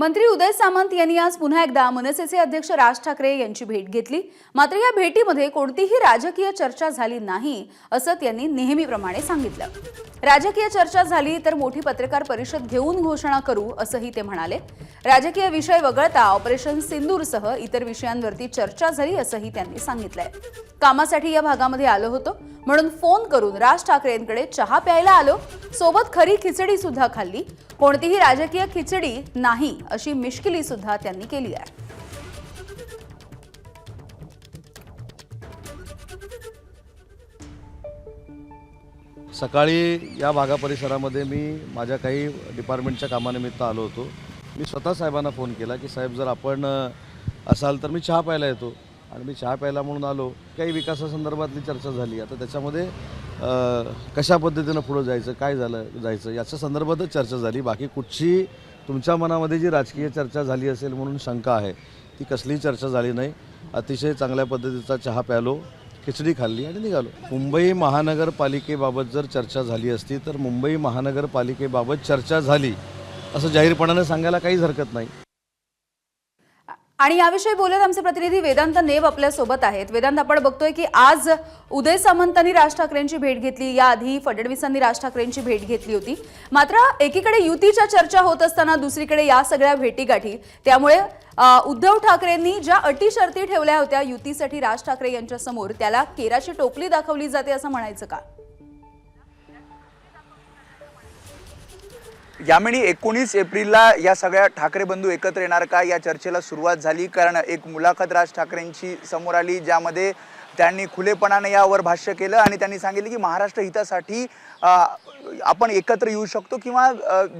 मंत्री उदय सामंत यांनी आज पुन्हा एकदा मनसेचे अध्यक्ष राज ठाकरे यांची भेट घेतली. मात्र या भेटीमध्ये कोणतीही राजकीय चर्चा झाली नाही असं त्यांनी नेहमीप्रमाणे सांगितलं. राजकीय चर्चा झाली तर मोठी पत्रकार परिषद घेऊन घोषणा करू असंही ते म्हणाले. राजकीय विषय वगळता ऑपरेशन सिंदूरसह इतर विषयांवरती चर्चा झाली असंही त्यांनी सांगितलंय. कामासाठी या भागामध्ये आलो होतो म्हणून फोन करून राज ठाकरेंकडे चहा प्यायला आलो. सोबत खरी खिचडी सुद्धा खाल्ली. कोणतीही राजकीय खिचडी नाही अशी मिश्किली सुद्धा त्यांनी केली आहे. सकाळी या भागा परिसरामध्ये मी माझ्या काही डिपार्टमेंटच्या कामानिमित्त आलो होतो. मी स्वतः साहेबांना फोन केला की साहेब जर आपण असाल तर मी चहा प्यायला येतो. आणि मी चहा प्यायला म्हणून आलो काही विकासासंदर्भातली चर्चा झाली. आता त्याच्यामध्ये कशा पद्धतीनं पुढं जायचं काय झालं जायचं याच्या संदर्भातच चर्चा झाली. बाकी कुठची तुमच्या मनामध्ये जी राजकीय चर्चा झाली असेल म्हणून शंका आहे ती कसलीही चर्चा झाली नाही. अतिशय चांगल्या पद्धतीचा चहा प्यालो खिचडी खाल्ली आणि निघालो. मुंबई महानगरपालिकेबाबत जर चर्चा झाली असती तर मुंबई महानगरपालिकेबाबत चर्चा झाली असं जाहीरपणाने सांगायला काहीच हरकत नाही. आणि याविषयी बोलत आमचे प्रतिनिधी वेदांत नेव आपल्यासोबत आहेत. वेदांत आपण बघतोय की आज उदय सामंतांनी राज ठाकरेंची भेट घेतली. याआधी फडणवीसांनी राज ठाकरेंची भेट घेतली होती. मात्र एकीकडे युतीच्या चर्चा होत असताना दुसरीकडे या सगळ्या भेटीगाठी. त्यामुळे उद्धव ठाकरेंनी ज्या अटी शर्ती ठेवल्या होत्या युतीसाठी राज ठाकरे यांच्यासमोर त्याला केराची टोपली दाखवली जाते असं म्हणायचं का? यामिनी एकोणीस एप्रिलला या सगळ्या ठाकरे बंधू एकत्र येणार का? या चर्चेला सुरुवात झाली. कारण एक मुलाखत राज ठाकरेंची समोर आली ज्यामध्ये त्यांनी खुलेपणाने यावर भाष्य केलं आणि त्यांनी सांगितलं की महाराष्ट्र हितासाठी आपण एकत्र येऊ शकतो किंवा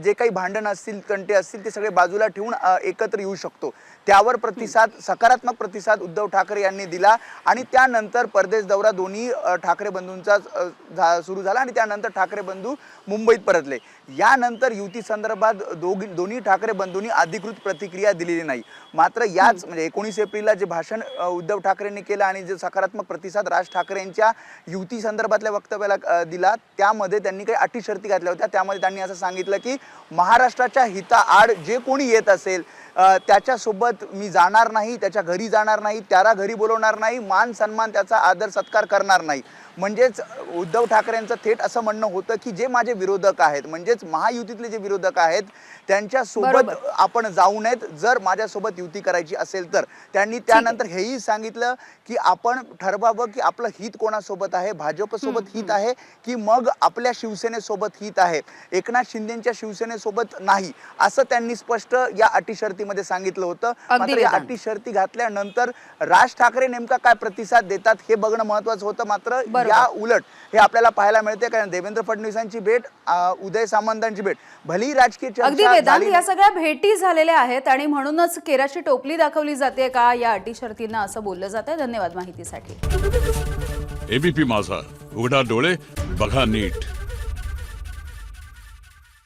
जे काही भांडण असतील तंटे असतील ते सगळे बाजूला ठेवून एकत्र येऊ शकतो. त्यावर प्रतिसाद सकारात्मक प्रतिसाद उद्धव ठाकरे यांनी दिला आणि त्यानंतर परदेश दौरा दोन्ही ठाकरे बंधूंचा सुरू झाला आणि त्यानंतर ठाकरे बंधू मुंबईत परतले. यानंतर युती संदर्भात दोघी दोन्ही ठाकरे बंधूंनी अधिकृत प्रतिक्रिया दिलेली नाही. मात्र याच म्हणजे एकोणीस एप्रिलला जे भाषण उद्धव ठाकरेंनी केलं आणि जे सकारात्मक प्रतिसाद राज ठाकरे यांच्या युती संदर्भातल्या वक्तव्याला दिला. त्यामध्ये त्यांनी काही अटी शर्ती घातल्या होत्या. त्यामध्ये त्यांनी असं सांगितलं की महाराष्ट्राच्या हिताआड जे कोणी येत असेल त्याच्यासोबत मी जाणार नाही त्याच्या घरी जाणार नाही त्याला घरी बोलवणार नाही मान सन्मान त्याचा आदर सत्कार करणार नाही. म्हणजेच उद्धव ठाकरेंचं थेट असं म्हणणं होतं की जे माझे विरोधक आहेत म्हणजेच महायुतीतले जे विरोधक आहेत त्यांच्यासोबत बरोबर. आपण जाऊ नयेत. जर माझ्यासोबत युती करायची असेल तर. त्यांनी त्यानंतर हेही सांगितलं की आपण ठरवावं की आपलं हित कोणासोबत आहे? भाजपसोबत हित आहे की मग आपल्या शिवसेनेसोबत हित आहे? एकनाथ शिंदेच्या शिवसेनेसोबत नाही असं त्यांनी स्पष्ट या अटी शर्तीमध्ये सांगितलं होतं. मात्र या. अटी शर्ती घातल्यानंतर राज ठाकरे नेमका काय प्रतिसाद देतात हे बघणं महत्वाचं होतं. मात्र. या उलट हे आपल्याला पाहायला मिळते कारण देवेंद्र फडणवीसांची भेट उदय सामंतांची भेट भलेही राजकीय या सगळ्या भेटी झालेल्या आहेत आणि म्हणूनच केराची टोपली दाखवली जाते का या अटी शर्तींना असं बोललं जात आहे. धन्यवाद माहितीसाठी. एबीपी माझा उघडा डोळे बघा नीट.